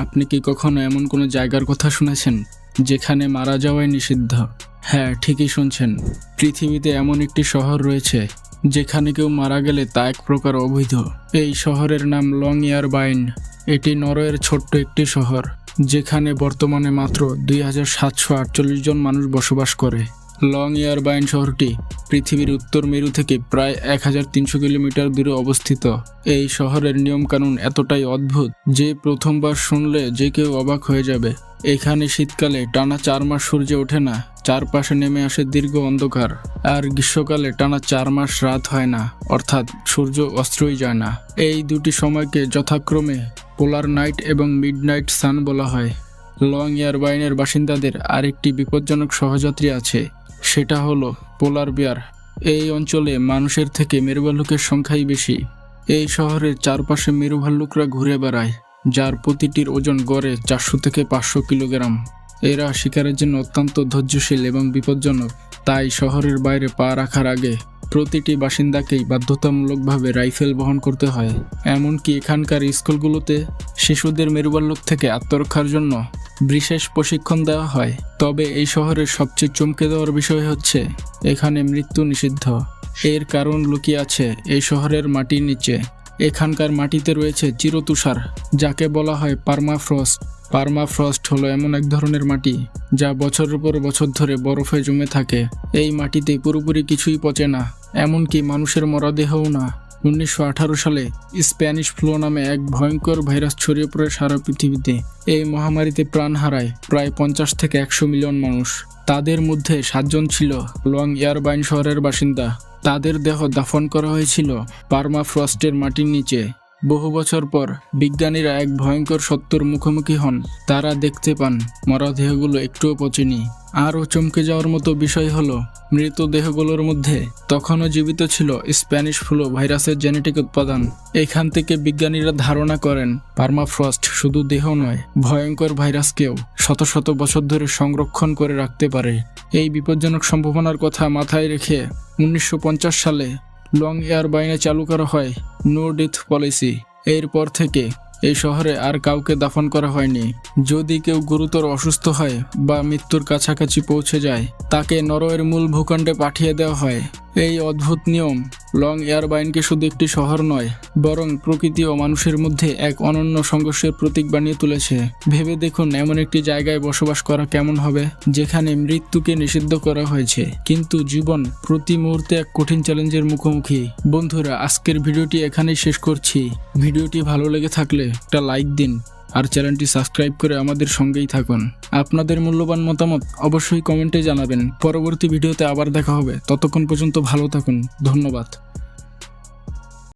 আপনি কি কখনো এমন কোনো জায়গার কথা শুনেছেন যেখানে মারা যাওয়াই নিষিদ্ধ? হ্যাঁ ঠিকই শুনছেন। পৃথিবীতে এমন একটি শহর রয়েছে যেখানে কেউ মারা গেলে তা এক প্রকার অবৈধ। এই শহরের নাম লং ইয়ার বাইন। এটি নরওয়ের ছোট্ট একটি শহর, যেখানে বর্তমানে মাত্র দুই হাজার সাতশো আটচল্লিশ জন মানুষ বসবাস করে। লং ইয়ার বাইন শহরটি পৃথিবীর উত্তর মেরু থেকে প্রায় এক হাজার তিনশো কিলোমিটার দূরে অবস্থিত। এই শহরের নিয়মকানুন এতটাই অদ্ভুত যে প্রথমবার শুনলে যে কেউ অবাক হয়ে যাবে। এখানে শীতকালে টানা চার মাস সূর্য ওঠে না, চারপাশে নেমে আসে দীর্ঘ অন্ধকার, আর গ্রীষ্মকালে টানা চার মাস রাত হয় না, অর্থাৎ সূর্য অস্ত্রই যায় না। এই দুটি সময়কে যথাক্রমে পোলার নাইট এবং মিডনাইট সান বলা হয়। লং ইয়ারবাইনের বাসিন্দাদের আরেকটি বিপজ্জনক সহযাত্রী আছে সেটা হলো পোলার বিয়ার। এই অঞ্চলে মানুষের থেকে মেরুভাল্লুকের সংখ্যাই বেশি। এই শহরের চারপাশে মেরুভাল্লুকরা ঘুরে বেড়ায়, যার প্রতিটির ওজন গড়ে চারশো থেকে পাঁচশো কিলোগ্রাম। এরা শিকারের জন্য অত্যন্ত ধৈর্যশীল এবং বিপজ্জনক, তাই শহরের বাইরে পা রাখার আগে প্রতিটি বাসিন্দাকেই বাধ্যতামূলকভাবে রাইফেল বহন করতে হয়। এমনকি এখানকার স্কুলগুলোতে শিশুদের মেরুবাল্লক থেকে আত্মরক্ষার জন্য বিশেষ প্রশিক্ষণ দেওয়া হয়। তবে এই শহরের সবচেয়ে চমকে দেওয়ার বিষয় হচ্ছে, এখানে মৃত্যু নিষিদ্ধ। এর কারণ লুকিয়ে আছে এই শহরের মাটির নিচে। এখানকার মাটিতে রয়েছে চিরতুষার, যাকে বলা হয় পার্মাফ্রস্ট। পার্মাফ্রস্ট হলো এমন এক ধরনের মাটি, যা বছরের পর বছর ধরে বরফে জমে থাকে। এই মাটিতে পুরোপুরি কিছুই পচে না, এমনকি মানুষের মরদেহও না। উনিশশো আঠারো সালে স্প্যানিশ ফ্লু নামে এক ভয়ঙ্কর ভাইরাস ছড়িয়ে পড়ে সারা পৃথিবীতে। এই মহামারীতে প্রাণ হারায় প্রায় পঞ্চাশ থেকে একশো মিলিয়ন মানুষ। তাদের মধ্যে সাতজন ছিল লং এয়ারবাইন শহরের বাসিন্দা। তাদের দেহ দাফন করা হয়েছিল পার্মাফ্রস্টের মাটির নিচে। বহু বছর পর বিজ্ঞানীরা এক ভয়ঙ্কর সত্যর মুখোমুখি হন। তারা দেখতে পান মরদেহগুলো একটুও পচেনি। আরও চমকে যাওয়ার মতো বিষয় হলো মৃতদেহগুলোর মধ্যে তখনও জীবিত ছিল স্প্যানিশ ফ্লু ভাইরাসের জেনেটিক উৎপাদন। এখান থেকে বিজ্ঞানীরা ধারণা করেন, পার্মাফ্রস্ট শুধু দেহ নয়, ভয়ঙ্কর ভাইরাসকেও শত শত বছর ধরে সংরক্ষণ করে রাখতে পারে। এই বিপজ্জনক সম্ভাবনার কথা মাথায় রেখে উনিশশো পঞ্চাশ সালে লং এয়ার বাইনে চালু করা হয়। No death policy. এরপর থেকে এই শহরে আর কাউকে দাফন করা হয়নি। যদি কেউ গুরুতর অসুস্থ হয় বা মৃত্যুর কাছাকাছি পৌঁছে যায়, তাকে নরওয়ের মূল ভূখণ্ডে পাঠিয়ে দেওয়া হয়। এই অদ্ভুত নিয়ম। লং এয়ারবাইনকে শুধু একটি শহর নয়, বরং প্রকৃতি ও মানুষের মধ্যে এক অনন্য সংঘর্ষের প্রতীক বানিয়ে তুলেছে। ভেবে দেখুন, এমন একটি জায়গায় বসবাস করা কেমন হবে, যেখানে মৃত্যুকে নিষিদ্ধ করা হয়েছে। কিন্তু জীবন প্রতি মুহূর্তে এক কঠিন চ্যালেঞ্জের মুখোমুখি। বন্ধুরা, আজকের ভিডিওটি এখানেই শেষ করছি। ভিডিওটি ভালো লেগে থাকলে একটা লাইক দিন। আর চ্যানেলটি সাবস্ক্রাইব করে আমাদের সঙ্গেই থাকুন। আপনাদের মূল্যবান মতামত অবশ্যই কমেন্টে জানাবেন। পরবর্তী ভিডিওতে আবার দেখা হবে। ততক্ষণ পর্যন্ত ভালো থাকুন। ধন্যবাদ।